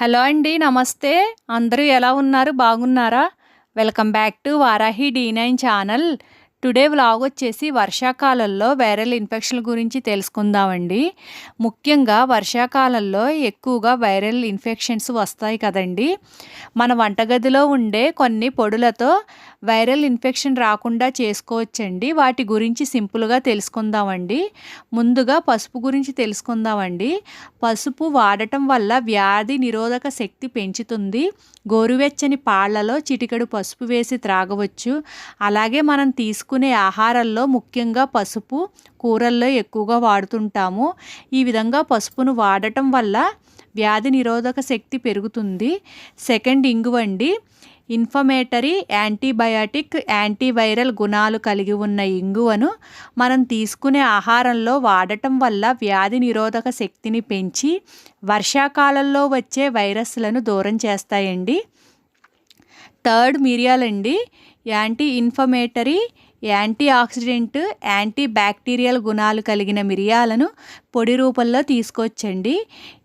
Hello అండి నమస్తే. అందరూ ఎలా ఉన్నారు? బాగున్నారా? Welcome back to Varahi D nine channel. Today vlog వచ్చేసి వర్షాకాలంలో వైరల్ ఇన్ఫెక్షన్ల గురించి తెలుసుకుందామండి. ముఖ్యంగా వర్షాకాలంలో ఎక్కువగా వైరల్ ఇన్ఫెక్షన్స్ వస్తాయి కదండి. మన వంటగదిలో ఉండే కొన్ని పొడులతో వైరల్ ఇన్ఫెక్షన్ రాకుండా చేసుకోవచ్చండి. వాటి గురించి సింపుల్గా తెలుసుకుందామండి. ముందుగా పసుపు గురించి తెలుసుకుందామండి. పసుపు వాడటం వల్ల వ్యాధి నిరోధక శక్తి పెంచుతుంది. గోరువెచ్చని పాళ్ళలో చిటికెడు పసుపు వేసి త్రాగవచ్చు. అలాగే మనం తీసుకునే ఆహారంలో ముఖ్యంగా పసుపు కూరల్లో ఎక్కువగా వాడుతుంటాము. ఈ విధంగా పసుపును వాడటం వల్ల వ్యాధి నిరోధక శక్తి పెరుగుతుంది. సెకండ్ ఇంగువండి ఇన్ఫమేటరీ యాంటీబయాటిక్ యాంటీవైరల్ గుణాలు కలిగి ఉన్న ఇంగువను మనం తీసుకునే ఆహారంలో వాడటం వల్ల వ్యాధి నిరోధక శక్తిని పెంచి వర్షాకాలంలో వచ్చే వైరస్లను దూరం చేస్తాయండి. థర్డ్ మిరియాలండి anti inflammatory anti oxidant anti bacterial గుణాలు కలిగిన మిరియాలను పొడి రూపంలో తీసుకోవచ్చండి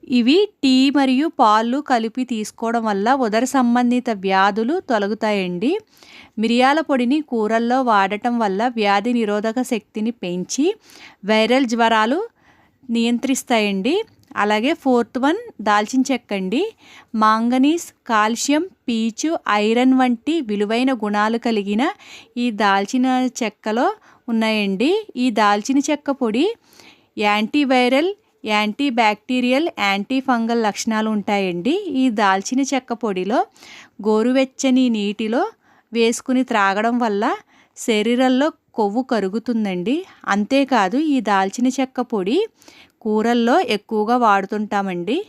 ఇవి టీ మరియు పాలు కలిపి తీసుకోవడం వల్ల ఉదర సంబంధిత వ్యాధులు తొలగుతాయండి. మిరియాల పొడిని కూరల్లో వాడటం వల్ల వ్యాధి నిరోధక శక్తిని పెంచి వైరల్ జ్వరాలు నియంత్రిస్తాయండి. అలాగే ఫోర్త్ వన్ దాల్చిన చెక్క అండి. మాంగనీస్ కాల్షియం పీచు ఐరన్ వంటి విలువైన గుణాలు కలిగిన ఈ దాల్చిన చెక్కలో ఉన్నాయండి. ఈ దాల్చిన చెక్క పొడి antiviral anti bacterial anti fungal లక్షణాలు ఉంటాయండి. ఈ దాల్చిన చెక్క పొడిలో గోరువెచ్చని నీటిలో వేసుకుని త్రాగడం వల్ల శరీరంలో కొవ్వు కరుగుతుందండి. అంతేకాదు ఈ దాల్చిన చెక్క పొడి కూరల్లో ఎక్కువగా వాడుతుంటామండి.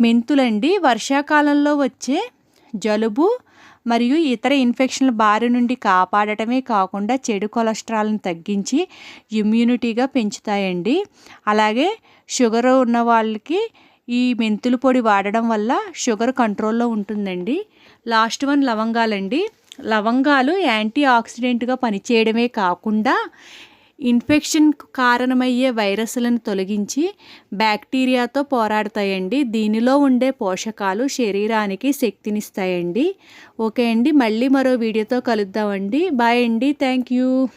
మెంతులండి వర్షాకాలంలో వచ్చే జలుబు మరియు ఇతర ఇన్ఫెక్షన్ల బారి నుండి కాపాడటమే కాకుండా చెడు కొలెస్ట్రాల్ని తగ్గించి ఇమ్యూనిటీగా పెంచుతాయండి. అలాగే షుగర్ ఉన్న వాళ్ళకి ఈ మెంతుల పొడి వాడడం వల్ల షుగర్ కంట్రోల్లో ఉంటుందండి. లాస్ట్ వన్ లవంగాలండి. లవంగాలు యాంటీ ఆక్సిడెంట్గా పనిచేయడమే కాకుండా ఇన్ఫెక్షన్ కారణమయ్యే వైరస్లను తొలగించి బ్యాక్టీరియాతో పోరాడతాయండి. దీనిలో ఉండే పోషకాలు శరీరానికి శక్తినిస్తాయండి. ఓకే అండి. మళ్ళీ మరో వీడియోతో కలుద్దామండి. బాయ్ అండి. Thank you.